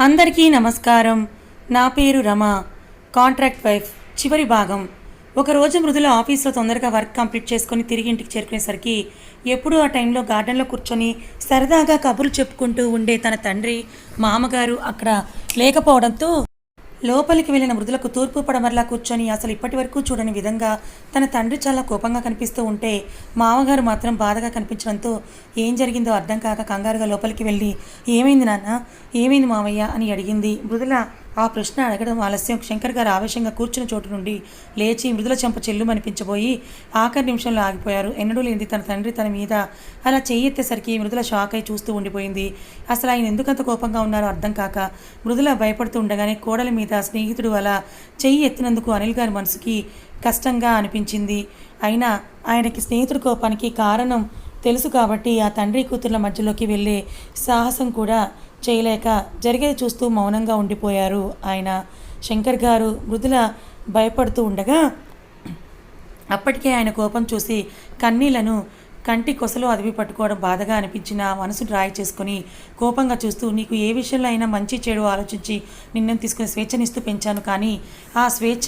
అందరికీ నమస్కారం. నా పేరు రమ. Contract wife. చివరి భాగం. ఒకరోజు మృదుల ఆఫీస్లో తొందరగా వర్క్ కంప్లీట్ చేసుకొని తిరిగి ఇంటికి చేరుకునేసరికి ఎప్పుడూ ఆ టైంలో గార్డెన్లో కూర్చొని సరదాగా కబుర్లు చెప్పుకుంటూ ఉండే తన తండ్రి మామగారు అక్కడ లేకపోవడంతో లోపలికి వెళ్ళిన మృదులకు తూర్పు పడమరలా కూర్చొని అసలు ఇప్పటి వరకు చూడని విధంగా తన తండ్రి చాలా కోపంగా కనిపిస్తూ ఉంటే మామగారు మాత్రం బాధగా కనిపించడంతో ఏం జరిగిందో అర్థం కాక కంగారుగా లోపలికి వెళ్ళి ఏమైంది నాన్న? ఏమైంది మామయ్య అని అడిగింది మృదుల ఆ ప్రశ్న అడగడం ఆలస్యం. శంకర్ గారు ఆవేశంగా కూర్చున్న చోటు నుండి లేచి మృదుల చెంప చెల్లుమనిపించబోయి ఆఖరి నిమిషంలో ఆగిపోయారు. ఎన్నడూ లేనిది తన తండ్రి తన మీద అలా చెయ్యెత్తేసరికి మృదుల షాక్ అయి చూస్తూ ఉండిపోయింది. అసలు ఆయన ఎందుకంత కోపంగా ఉన్నారో అర్థం కాక మృదుల భయపడుతూ ఉండగానే కోడలి మీద స్నేహితుడు అలా చెయ్యి ఎత్తినందుకు అనిల్ గారి మనసుకి కష్టంగా అనిపించింది. అయినా ఆయనకి స్నేహితుడి కోపానికి కారణం తెలుసు కాబట్టి ఆ తండ్రి కూతుర్ల మధ్యలోకి వెళ్ళే సాహసం కూడా చేయలేక జరిగేది చూస్తూ మౌనంగా ఉండిపోయారు ఆయన. శంకర్ గారు మృదుల భయపడుతూ ఉండగా అప్పటికే ఆయన కోపం చూసి కన్నీళ్ళను కంటి కొసలో అదివి పట్టుకోవడం బాధగా అనిపించినా మనసు డ్రాయ్ చేసుకుని కోపంగా చూస్తూ నీకు ఏ విషయంలో అయినా మంచి చెడు ఆలోచించి నిన్ను తీసుకుని స్వేచ్ఛనిస్తూ పెంచాను. కానీ ఆ స్వేచ్ఛ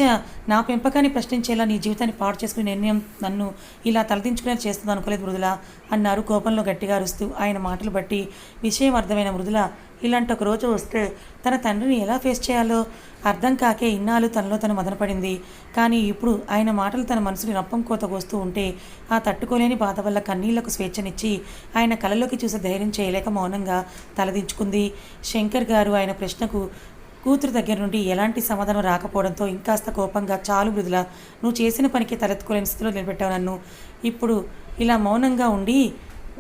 నా పెంపకాన్ని ప్రశ్నించేలా నీ జీవితాన్ని పాడు చేసుకునే నిర్ణయం నన్ను ఇలా తలదించుకునే చేస్తుంది అనుకోలేదు మృదుల అన్నారు కోపంలో గట్టిగా అరుస్తూ ఆయన మాటలు బట్టి విషయం అర్థమైన మృదుల ఇలాంటి ఒక రోజు వస్తే తన తండ్రిని ఎలా ఫేస్ చేయాలో అర్థం కాకే ఇన్నాళ్ళు తనలో తను మదనపడింది. కానీ ఇప్పుడు ఆయన మాటలు తన మనసుని రప్పం కోతకొస్తూ ఉంటే ఆ తట్టుకోలేని బాధ వల్ల కన్నీళ్ళకు స్వేచ్ఛనిచ్చి ఆయన కలలోకి చూసే ధైర్యం చేయలేక మౌనంగా తలదించుకుంది. శంకర్ గారు ఆయన ప్రశ్నకు కూతురు దగ్గర నుండి ఎలాంటి సమాధానం రాకపోవడంతో ఇంకాస్త కోపంగా చాలు మృదుల నువ్వు చేసిన పనికి తలెత్తుకోలేని స్థితిలో నిలబెట్టావు నన్ను. ఇప్పుడు ఇలా మౌనంగా ఉండి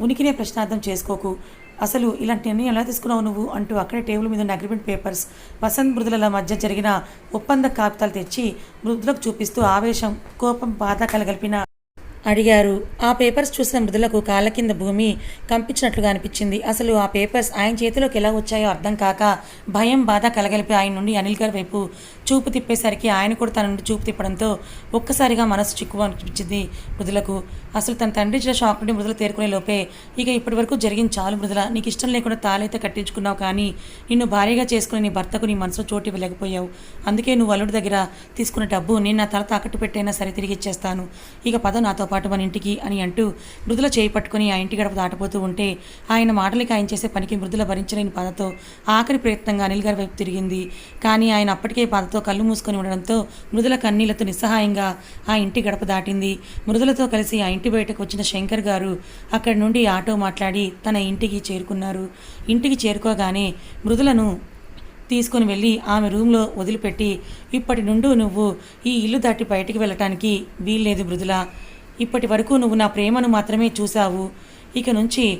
ఉనికినే ప్రశ్నార్థం చేసుకోకు. అసలు ఇలాంటి నిర్ణయం ఎలా తీసుకున్నావు నువ్వు? అంటూ అక్కడే టేబుల్ మీద ఉన్న అగ్రిమెంట్ పేపర్స్ వసంత్ మృదుల మధ్య జరిగిన ఒప్పంద కాగితాలు తెచ్చి మృదులకు చూపిస్తూ ఆవేశం కోపం బాధ కలగలిపిన అడిగారు. ఆ పేపర్స్ చూసిన మృదులకు కాళ్ళ కింద భూమి కంపించినట్లుగా అనిపించింది. అసలు ఆ పేపర్స్ ఆయన చేతిలోకి ఎలా వచ్చాయో అర్థం కాక భయం బాధ కలగలిపి ఆయన నుండి అనిల్ గారి వైపు చూపు తిప్పేసరికి ఆయన కూడా తన నుండి చూపు తిప్పడంతో ఒక్కసారిగా మనసు చిక్కువ అనిపించింది మృదులకు. అసలు తన తండ్రి ఇచ్చిన షాక్ నుండి మృదులు తేరుకునే లోపే ఇక ఇప్పటి వరకు జరిగింది చాలు మృదుల. నీకు ఇష్టం లేకుండా తాళైతే కట్టించుకున్నావు కానీ నిన్ను భారీగా చేసుకుని నీ భర్తకు నీ మనసులో చోటు ఇవ్వలేకపోయావు. అందుకే నువ్వు అల్లుడి దగ్గర తీసుకున్న డబ్బు నేను నా తల తాకట్టు పెట్టైనా సరే తిరిగి ఇచ్చేస్తాను. ఇక పద నాతో పాటు మన ఇంటికి అని అంటూ మృదుల చేయి పట్టుకుని ఆ ఇంటి గడప దాటపోతూ ఉంటే ఆయన మాటలకి ఆయన చేసే పనికి మృదుల భరించలేని బాధతో ఆఖరి ప్రయత్నంగా అనిల్ గారి వైపు తిరిగింది. కానీ ఆయన అప్పటికే బాధతో కళ్ళు మూసుకొని ఉండడంతో మృదుల కన్నీళ్ళతో నిస్సహాయంగా ఆ ఇంటి గడప దాటింది. మృదులతో కలిసి ఆ ఇంటి బయటకు వచ్చిన శంకర్ గారు అక్కడి నుండి ఆటో మాట్లాడి తన ఇంటికి చేరుకున్నారు. ఇంటికి చేరుకోగానే మృదులను తీసుకొని వెళ్ళి ఆమె రూమ్లో వదిలిపెట్టి ఇప్పటి నుండి నువ్వు ఈ ఇల్లు దాటి బయటికి వెళ్ళటానికి వీల్లేదు మృదుల. ఇప్పటి వరకు నువ్వు నా ప్రేమను మాత్రమే చూశావు. ఇక నుంచి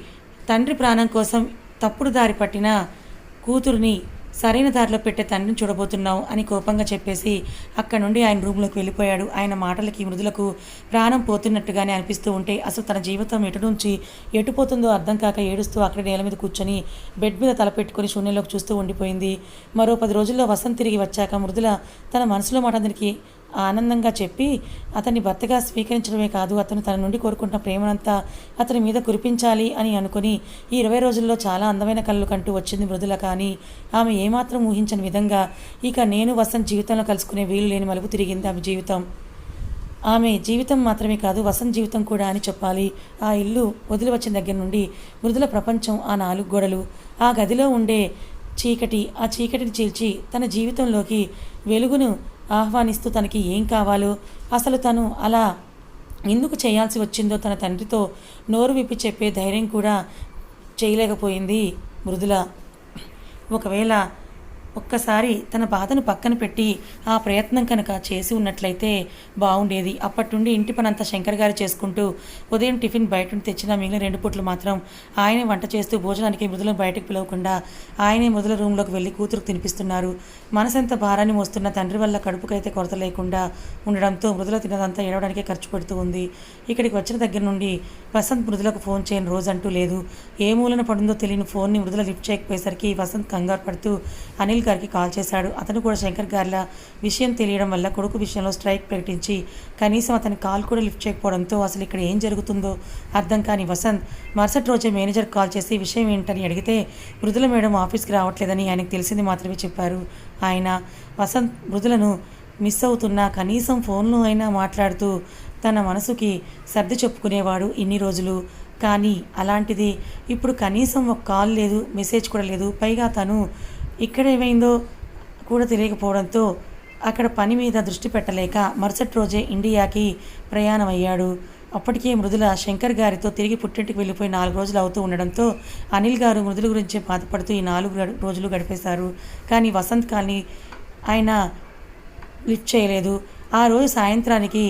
తండ్రి ప్రాణం కోసం తప్పుడు దారి పట్టిన కూతురుని సరైన దారిలో పెట్టే తండ్రిని చూడబోతున్నావు అని కోపంగా చెప్పేసి అక్కడ నుండి ఆయన రూమ్లోకి వెళ్ళిపోయాడు. ఆయన మాటలకి మృదులకు ప్రాణం పోతున్నట్టుగానే అనిపిస్తూ ఉంటే అసలు తన జీవితం ఎటు నుంచి ఎటుపోతుందో అర్థం కాక ఏడుస్తూ అక్కడ నేల మీద కూర్చొని బెడ్ మీద తలపెట్టుకుని శూన్యంలోకి చూస్తూ ఉండిపోయింది. మరో పది రోజుల్లో వసంత్ తిరిగి వచ్చాక మృదుల తన మనసులో మాట అతనికి ఆనందంగా చెప్పి అతన్ని భర్తగా స్వీకరించడమే కాదు అతను తన నుండి కోరుకుంటున్న ప్రేమనంతా అతని మీద కురిపించాలి అని అనుకుని ఈ ఇరవై రోజుల్లో చాలా అందమైన కళ్ళు కంటూ వచ్చింది మృదుల. కానీ ఆమె ఏమాత్రం ఊహించని విధంగా ఇక నేను వసంత్ జీవితంలో కలుసుకునే వీలు లేని మలుపు తిరిగింది ఆమె జీవితం. ఆమె జీవితం మాత్రమే కాదు వసంత్ జీవితం కూడా అని చెప్పాలి. ఆ ఇల్లు వదిలి వచ్చిన దగ్గర నుండి మృదుల ప్రపంచం ఆ నాలుగు గోడలు. ఆ గదిలో ఉండే చీకటి ఆ చీకటిని చీల్చి తన జీవితంలోకి వెలుగును ఆహ్వానిస్తూ తనకి ఏం కావాలో అసలు తను అలా ఎందుకు చేయాల్సి వచ్చిందో తన తండ్రితో నోరు విప్పి చెప్పే ధైర్యం కూడా చేయలేకపోయింది మృదుల. ఒకవేళ ఒక్కసారి తన బాధను పక్కన పెట్టి ఆ ప్రయత్నం కనుక చేసి ఉన్నట్లయితే బాగుండేది. అప్పటి నుండి ఇంటి పనంతా శంకర్ గారు చేసుకుంటూ ఉదయం టిఫిన్ బయట నుండి తెచ్చిన మిగిలిన రెండు పూట్లు మాత్రం ఆయనే వంట చేస్తూ భోజనానికి మృదులను బయటకు పిలవకుండా ఆయనే మృదుల రూమ్లోకి వెళ్ళి కూతురుకు తినిపిస్తున్నారు. మనసంత భారాన్ని మోస్తున్న తండ్రి వల్ల కడుపుకైతే కొరత లేకుండా ఉండడంతో మృదుల తినదంతా ఏడవడానికే ఖర్చు పెడుతూ ఉంది. ఇక్కడికి వచ్చిన దగ్గర నుండి వసంత్ మృదులకు ఫోన్ చేయని రోజంటూ లేదు. ఏ మూలన పడిందో తెలియని ఫోన్ని మృదుల లిఫ్ట్ చేయకపోయేసరికి వసంత్ కంగారు పడుతూ అనిల్ అనిల్ గారికి కాల్ చేశాడు. అతను కూడా శంకర్ గారిలా విషయం తెలియడం వల్ల కొడుకు విషయంలో స్ట్రైక్ ప్రకటించి కనీసం అతని కాల్ కూడా లిఫ్ట్ చేయకపోవడంతో అసలు ఇక్కడ ఏం జరుగుతుందో అర్థం కాని వసంత్ మరుసటి రోజే మేనేజర్ కాల్ చేసి విషయం ఏంటని అడిగితే మృదుల మేడం ఆఫీస్కి రావట్లేదని ఆయనకు తెలిసింది మాత్రమే చెప్పారు. ఆయన వసంత్ మృదులను మిస్ అవుతున్నా కనీసం ఫోన్లో అయినా మాట్లాడుతూ తన మనసుకి సర్ది చెప్పుకునేవాడు ఇన్ని రోజులు. కానీ అలాంటిది ఇప్పుడు కనీసం ఒక కాల్ లేదు మెసేజ్ కూడా లేదు. పైగా తను ఇక్కడ ఏమైందో కూడా తెలియకపోవడంతో అక్కడ పని మీద దృష్టి పెట్టలేక మరుసటి రోజే ఇండియాకి ప్రయాణం అయ్యాడు అప్పటికే మృదుల శంకర్ గారితో తిరిగి పుట్టింటికి వెళ్ళిపోయి నాలుగు రోజులు అవుతూ ఉండడంతో అనిల్ గారు మృదుల గురించి బాధపడుతూ ఈ నాలుగు రోజులు గడిపేశారు. కానీ వసంత్ కాలనీ ఆయన లిఫ్ట్ చేయలేదు. ఆ రోజు సాయంత్రానికి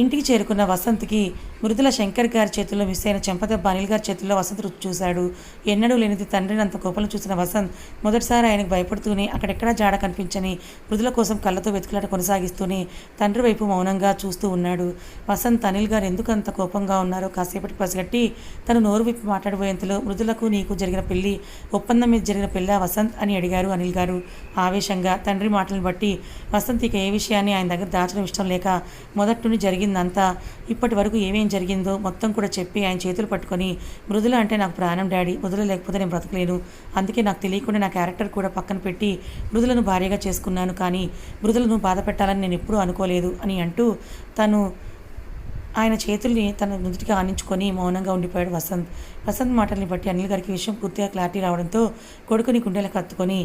ఇంటికి చేరుకున్న వసంత్కి మృదుల శంకర్ గారి చేతుల్లో మిస్ అయిన చెంపదెబ్బ అనిల్ గారి చేతుల్లో వసంత్ రుచి చూశాడు. ఎన్నడూ లేనిది తండ్రిని అంత కోపంలో చూసిన వసంత్ మొదటిసారి ఆయనకు భయపడుతూనే అక్కడెక్కడా జాడ కనిపించని మృదుల కోసం కళ్ళతో వెతుకులాట కొనసాగిస్తూనే తండ్రి వైపు మౌనంగా చూస్తూ ఉన్నాడు. వసంత్ అనిల్ గారు ఎందుకు అంత కోపంగా ఉన్నారో కాసేపటి పసిగట్టి తను నోరు విప్పి మాట్లాడబోయేంతలో మృదులకు నీకు జరిగిన పెళ్ళి ఒప్పందం మీద జరిగిన పెళ్ళ వసంత్ అని అడిగారు అనిల్ గారు. ఆవేశంగా తండ్రి మాటలను బట్టి వసంత్ ఇక ఏ విషయాన్ని ఆయన దగ్గర దాచడం ఇష్టం లేక మొదటి నుండి జరిగిందంతా ఇప్పటి వరకు ఏమేం జరిగిందో మొత్తం కూడా చెప్పి ఆయన చేతులు పట్టుకొని మృదుల అంటే నాకు ప్రాణం డాడీ మృదుల లేకపోతే నేను బ్రతకలేను. అందుకే నాకు తెలియకుండా నా క్యారెక్టర్ కూడా పక్కన పెట్టి మృదులను భార్యగా చేసుకున్నాను కానీ మృదులను బాధ పెట్టాలని నేను ఎప్పుడూ అనుకోలేదు అని అంటూ తను ఆయన చేతుల్ని తన నుదుటికి ఆనించుకొని మౌనంగా ఉండిపోయాడు వసంత్. వసంత్ మాటల్ని బట్టి అనిల్ గారికి విషయం పూర్తిగా క్లారిటీ రావడంతో కొడుకుని గుండెలకు కత్తుకొని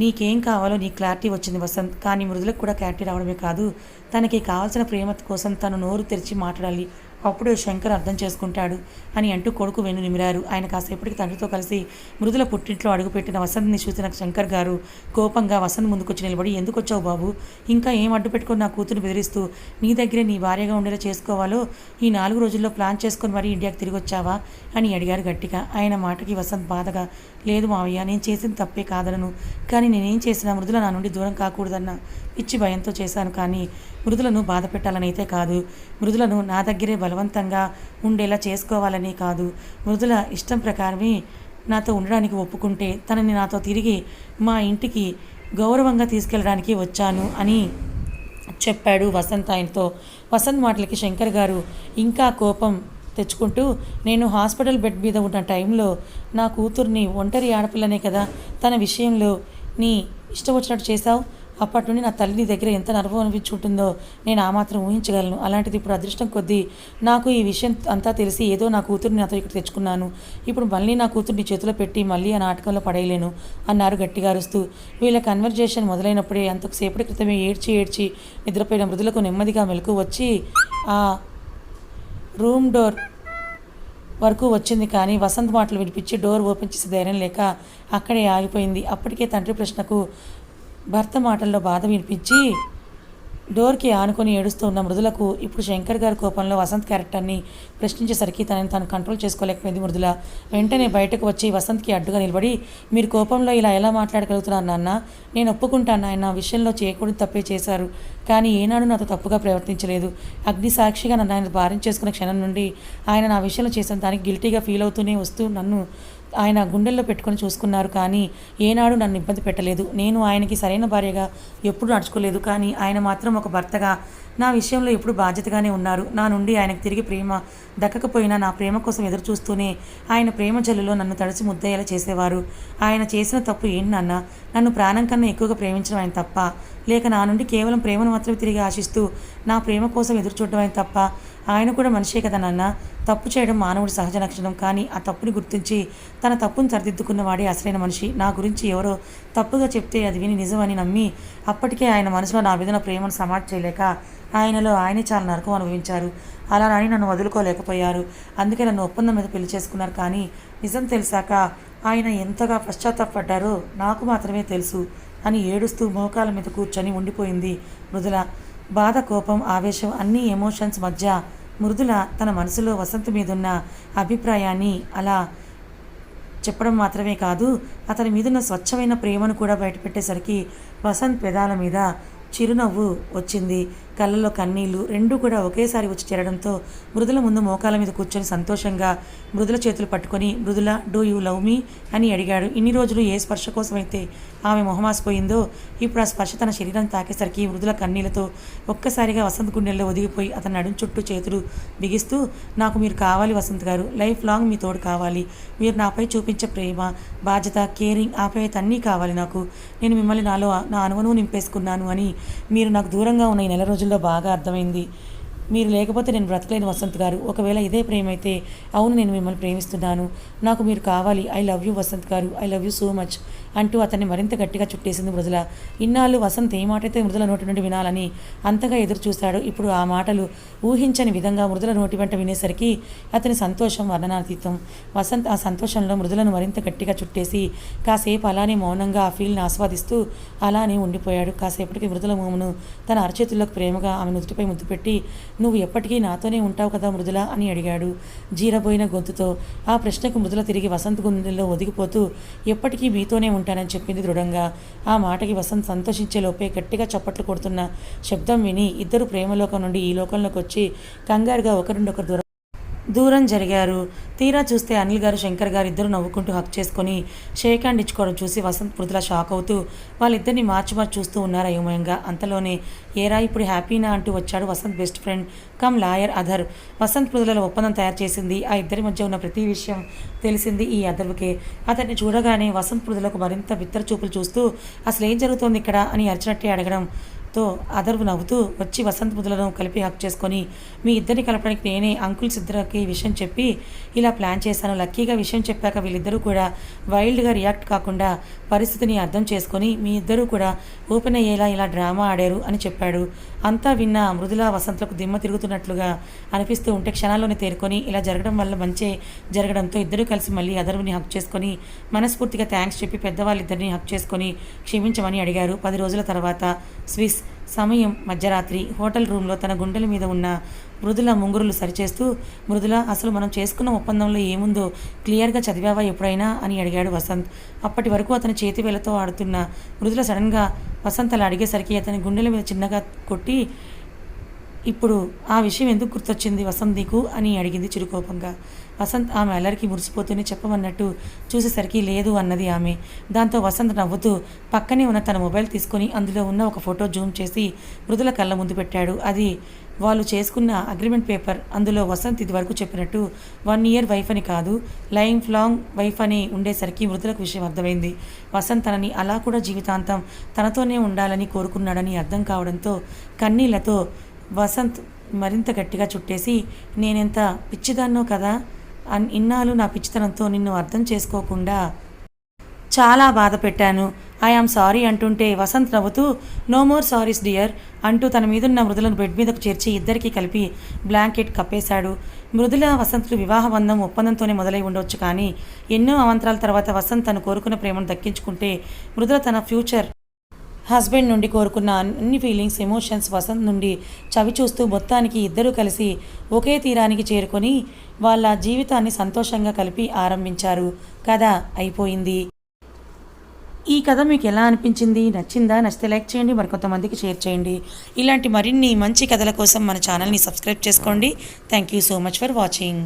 నీకేం కావాలో నీ క్లారిటీ వచ్చింది వసంత్ కానీ మృదులకు కూడా క్లారిటీ రావడమే కాదు. తనకి కావాల్సిన ప్రేమ కోసం తను నోరు తెరిచి మాట్లాడాలి. అప్పుడే శంకర్ అర్థం చేసుకుంటాడు అని అంటూ కొడుకు వెన్ను నిమిరారు. ఆయన కాసేపటికి తండ్రితో కలిసి మృదుల పుట్టింట్లో అడుగుపెట్టిన వసంత్ని చూసిన శంకర్ గారు కోపంగా వసంత్ ముందుకొచ్చి నిలబడి ఎందుకు వచ్చావు బాబు? ఇంకా ఏం అడ్డు పెట్టుకొని నా కూతురు బెదిరిస్తూ నీ దగ్గరే నీ భార్యగా ఉండేలా చేసుకోవాలో? ఈ నాలుగు రోజుల్లో ప్లాన్ చేసుకొని మరీ ఇండియాకి తిరిగి వచ్చావా? అని అడిగారు గట్టిగా. ఆయన మాటకి వసంత్ బాధగా లేదు మావయ్య నేను చేసిన తప్పే కాదనను. కానీ నేనేం చేసినా మృదుల నా నుండి దూరం కాకూడదన్న పిచ్చి భయంతో చేశాను. కానీ మృదులను బాధ పెట్టాలనైతే కాదు. మృదులను నా దగ్గరే బలవంతంగా ఉండేలా చేసుకోవాలని కాదు. మృదుల ఇష్టం ప్రకారమే నాతో ఉండడానికి ఒప్పుకుంటే తనని నాతో తిరిగి మా ఇంటికి గౌరవంగా తీసుకెళ్ళడానికి వచ్చాను అని చెప్పాడు వసంత్ ఆయనతో. వసంత్ మాటలకి శంకర్ గారు ఇంకా కోపం తెచ్చుకుంటూ నేను హాస్పిటల్ బెడ్ మీద ఉన్న టైంలో నా కూతుర్ని ఒంటరి ఆడపిల్లనే కదా తన విషయంలో నీ ఇష్టం వచ్చినట్టు చేశావు? అప్పటి నుండి నా తల్లి నీ దగ్గర ఎంత నర్వం అనిపించుంటుందో నేను ఆ మాత్రం ఊహించగలను. అలాంటిది ఇప్పుడు అదృష్టం కొద్దీ నాకు ఈ విషయం అంతా తెలిసి ఏదో నా కూతుర్ని నాతో ఇక్కడ తెచ్చుకున్నాను. ఇప్పుడు మళ్ళీ నా కూతుర్ని చేతిలో పెట్టి మళ్ళీ ఆ నాటకంలో పడేయలేను అన్నారు గట్టిగా అరుస్తూ వీళ్ళ కన్వర్జేషన్ మొదలైనప్పుడే అంతకుసేపటి క్రితమే ఏడ్చి ఏడ్చి నిద్రపోయిన మృదులకు నెమ్మదిగా మెలకు వచ్చి ఆ రూమ్ డోర్ వరకు వచ్చింది కానీ వసంత్ మాటలు వినిపించి డోర్ ఓపెన్ చేసే ధైర్యం లేక అక్కడే ఆగిపోయింది. అప్పటికే తండ్రి ప్రశ్నకు భర్త మాటల్లో బాధ వినిపించి డోర్కి ఆనుకొని ఏడుస్తూ ఉన్న మృదులకు ఇప్పుడు శంకర్ గారి కోపంలో వసంత్ క్యారెక్టర్ని ప్రశ్నించేసరికి తనని తాను కంట్రోల్ చేసుకోలేకపోయింది మృదుల. వెంటనే బయటకు వచ్చి వసంత్కి అడ్డుగా నిలబడి మీరు కోపంలో ఇలా ఎలా మాట్లాడగలుగుతున్నారు నాన్న? నేను ఒప్పుకుంటాను ఆయన నా విషయంలో చేయకూడదు తప్పే చేశారు. కానీ ఏనాడు నాతో తప్పుగా ప్రవర్తించలేదు. అగ్ని సాక్షిగా నన్ను ఆయన భారం చేసుకున్న క్షణం నుండి ఆయన నా విషయంలో చేసిన దానికి గిల్టీగా ఫీల్ అవుతూనే వస్తూ నన్ను ఆయన గుండెల్లో పెట్టుకొని చూసుకున్నారు కానీ ఏనాడు నన్ను ఇబ్బంది పెట్టలేదు. నేను ఆయనకి సరైన భార్యగా ఎప్పుడు నడుచుకోలేదు. కానీ ఆయన మాత్రం ఒక భర్తగా నా విషయంలో ఎప్పుడు బాధ్యతగానే ఉన్నారు. నా నుండి ఆయనకు తిరిగి ప్రేమ దక్కకపోయినా నా ప్రేమ కోసం ఎదురు చూస్తూనే ఆయన ప్రేమ జల్లులో నన్ను తడిచి ముద్దయ్యేలా చేసేవారు. ఆయన చేసిన తప్పు ఏంటి నాన్న? నన్ను ప్రాణం కన్నా ఎక్కువగా ప్రేమించడం ఆయన తప్ప. లేక నా నుండి కేవలం ప్రేమను మాత్రమే తిరిగి ఆశిస్తూ నా ప్రేమ కోసం ఎదురు చూడడం ఆయన తప్ప. ఆయన కూడా మనిషే కదా నాన్న? తప్పు చేయడం మానవుడి సహజ లక్షణం. కానీ ఆ తప్పుని గుర్తించి తన తప్పును సరిదిద్దుకున్న వాడే అసలైన మనిషి. నా గురించి ఎవరో తప్పుగా చెప్తే అది విని నిజమని నమ్మి అప్పటికే ఆయన మనసులో నా మీద ప్రేమను సమాధి చేయలేక ఆయనలో ఆయనే చాలా నరకం అనుభవించారు. అలా అని నన్ను వదులుకోలేకపోయారు. అందుకే నన్ను ఒప్పందం మీద పెళ్ళి చేసుకున్నారు. కానీ నిజం తెలిసాక ఆయన ఎంతగా పశ్చాత్తాపడ్డారో నాకు మాత్రమే తెలుసు అని ఏడుస్తూ మోకాల మీద కూర్చొని ఉండిపోయింది మృదుల బాధ కోపం ఆవేశం అన్ని ఎమోషన్స్ మధ్య మృదుల తన మనసులో వసంత్ మీదున్న అభిప్రాయాన్ని అలా చెప్పడం మాత్రమే కాదు అతని మీదున్న స్వచ్ఛమైన ప్రేమను కూడా బయటపెట్టేసరికి వసంత్ పెదాల మీద చిరునవ్వు వచ్చింది. కళ్ళలో కన్నీళ్ళు రెండూ కూడా ఒకేసారి వచ్చి చేరడంతో మృదుల ముందు మోకాల మీద కూర్చొని సంతోషంగా మృదుల చేతులు పట్టుకొని Mridula do you love me? అని అడిగాడు. ఇన్ని రోజులు ఏ స్పర్శ కోసమైతే ఆమె మొహమాసిపోయిందో ఇప్పుడు ఆ స్పర్శ తన శరీరం తాకేసరికి మృదుల కన్నీళ్ళతో ఒక్కసారిగా వసంత్ గుండెల్లో ఒదిగిపోయి అతని నడుం చుట్టూ చేతులు బిగిస్తూ నాకు మీరు కావాలి వసంత్ గారు లైఫ్ లాంగ్ మీ తోడు కావాలి. మీరు నాపై చూపించే ప్రేమ బాధ్యత కేరింగ్ ఆప్యాయత అన్నీ కావాలి నాకు. నేను మిమ్మల్ని నాలో నా అనువను నింపేసుకున్నాను అని మీరు నాకు దూరంగా ఉన్న ఈ నెల రోజులు విషయంలో బాగా అర్థమైంది. మీరు లేకపోతే నేను బ్రతకలేను వసంత్ గారు. ఒకవేళ ఇదే ప్రేమ అయితే అవును నేను మిమ్మల్ని ప్రేమిస్తున్నాను. నాకు మీరు కావాలి. I love you Vasant garu. I love you so much అంటూ అతన్ని మరింత గట్టిగా చుట్టేసింది మృదుల. ఇన్నాళ్ళు వసంత్ ఏ మాటైతే మృదుల నోటి నుండి వినాలని అంతగా ఎదురు చూశాడు ఇప్పుడు ఆ మాటలు ఊహించని విధంగా మృదుల నోటి వెంట వినేసరికి అతని సంతోషం వర్ణనాతీతం. వసంత్ ఆ సంతోషంలో మృదులను మరింత గట్టిగా చుట్టేసి కాసేపు అలానే మౌనంగా ఆ ఫీల్ని ఆస్వాదిస్తూ అలానే ఉండిపోయాడు. కాసేపటికి మృదుల మోమును తన అరచేతుల్లోకి ప్రేమగా ఆమె నుదుటిపై ముద్దు పెట్టి నువ్వు ఎప్పటికీ నాతోనే ఉంటావు కదా మృదుల అని అడిగాడు. జీరబోయిన గొంతుతో ఆ ప్రశ్నకు మృదుల తిరిగి వసంత్ గుండెల్లో ఒదిగిపోతూ ఎప్పటికీ మీతోనే ఉంటానని చెప్పింది దృఢంగా. ఆ మాటకి వసంత్ సంతోషించే లోపే గట్టిగా చప్పట్లు కొడుతున్న శబ్దం విని ఇద్దరు ప్రేమలోకం నుండి ఈ లోకంలోకి వచ్చి కంగారుగా ఒకరినొకరు దూరం దూరం జరిగారు. తీరా చూస్తే అనిల్ గారు శంకర్ గారు ఇద్దరు నవ్వుకుంటూ హక్ చేసుకొని షేక్ హ్యాండ్ ఇచ్చుకోవడం చూసి వసంత్ మృదుల షాక్ అవుతూ వాళ్ళిద్దరిని మార్చి మార్చి చూస్తూ ఉన్నారు అయోమయంగా అంతలోనే ఏరా ఇప్పుడు హ్యాపీనా అంటూ వచ్చాడు Vasant best friend cum lawyer అధర్. వసంత్ మృదుల ఒప్పందం తయారు చేసింది. ఆ ఇద్దరి మధ్య ఉన్న ప్రతి విషయం తెలిసింది ఈ అధర్వకే అతన్ని చూడగానే వసంత్ మృదులకు మరింత బిత్తర చూపులు చూస్తూ అసలు ఏం జరుగుతోంది ఇక్కడ? అని అరిచినట్టే అడగడం. తో అదర్వు నవ్వుతూ వచ్చి వసంత్ ముదులను కలిపి హక్ చేసుకొని మీ ఇద్దరిని కలపడానికి నేనే అంకుల్ సిద్ధరాకి విషయం చెప్పి ఇలా ప్లాన్ చేశాను. లక్కీగా విషయం చెప్పాక వీళ్ళిద్దరూ కూడా వైల్డ్గా రియాక్ట్ కాకుండా పరిస్థితిని అర్థం చేసుకొని మీ ఇద్దరూ కూడా ఓపెన్ అయ్యేలా ఇలా డ్రామా ఆడారు అని చెప్పాడు. అంతా విన్న మృదుల వసంతలకు దిమ్మ తిరుగుతున్నట్లుగా అనిపిస్తూ ఉంటే క్షణాల్లోనే తేరుకొని ఇలా జరగడం వల్ల మంచి జరగడంతో ఇద్దరూ కలిసి మళ్ళీ అదర్వుని హక్ చేసుకొని మనస్ఫూర్తిగా థ్యాంక్స్ చెప్పి పెద్దవాళ్ళిద్దరిని హక్ చేసుకొని క్షమించమని అడిగారు. పది రోజుల తర్వాత స్విస్ సమయం మధ్యరాత్రి హోటల్ రూమ్లో తన గుండెల మీద ఉన్న మృదుల ముంగురులు సరిచేస్తూ మృదుల అసలు మనం చేసుకున్న ఒప్పందంలో ఏముందో క్లియర్గా చదివావా ఎప్పుడైనా? అని అడిగాడు వసంత్. అప్పటి వరకు అతని చేతి వేలతో ఆడుతున్న మృదుల సడన్గా వసంత్ అలా అడిగేసరికి అతని గుండెల మీద చిన్నగా కొట్టి ఇప్పుడు ఆ విషయం ఎందుకు గుర్తొచ్చింది వసంత్ నీకు? అని అడిగింది చిరుకోపంగా. వసంత్ ఆమె అల్లరికి మురిసిపోతూనే చెప్పమన్నట్టు చూసేసరికి లేదు అన్నది ఆమె. దాంతో వసంత్ నవ్వుతూ పక్కనే ఉన్న తన మొబైల్ తీసుకొని అందులో ఉన్న ఒక ఫోటో జూమ్ చేసి మృదుల కళ్ళ ముందు పెట్టాడు. అది వాళ్ళు చేసుకున్న అగ్రిమెంట్ పేపర్. అందులో వసంత్ ఇదివరకు చెప్పినట్టు వన్ ఇయర్ వైఫ్ అని కాదు లైఫ్ లాంగ్ వైఫ్ అని ఉండేసరికి మృదులకు విషయం అర్థమైంది. వసంత్ తనని అలా కూడా జీవితాంతం తనతోనే ఉండాలని కోరుకున్నాడని అర్థం కావడంతో కన్నీళ్ళతో వసంత్ మరింత గట్టిగా చుట్టేసి నేనెంత పిచ్చిదాన్నో కదా ఇన్నాళ్ళు నా పిచ్చితనంతో నిన్ను అర్థం చేసుకోకుండా చాలా బాధ పెట్టాను. ఐఆమ్ సారీ అంటుంటే వసంత్ నవ్వుతూ నో మోర్ సారీస్ డియర్ అంటూ తన మీదున్న మృదులను బెడ్ మీదకు చేర్చి ఇద్దరికీ కలిపి బ్లాంకెట్ కప్పేశాడు. మృదుల వసంత్లు వివాహ బంధం ఒప్పందంతోనే మొదలై ఉండొచ్చు కానీ ఎన్నో అవంతరాల తర్వాత వసంత్ తను కోరుకున్న ప్రేమను దక్కించుకుంటే మృదుల తన ఫ్యూచర్ హస్బెండ్ నుండి కోరుకున్న అన్ని ఫీలింగ్స్ ఎమోషన్స్ వసంత్ నుండి చవి చూస్తూ మొత్తానికి ఇద్దరూ కలిసి ఒకే తీరానికి చేరుకొని వాళ్ళ జీవితాన్ని సంతోషంగా కలిపి ఆరంభించారు. కథ అయిపోయింది. ఈ కథ మీకు ఎలా అనిపించింది? నచ్చిందా? నచ్చితే లైక్ చేయండి మరికొంతమందికి షేర్ చేయండి. ఇలాంటి మరిన్ని మంచి కథల కోసం మన ఛానల్ని సబ్స్క్రైబ్ చేసుకోండి. Thank you so much for watching.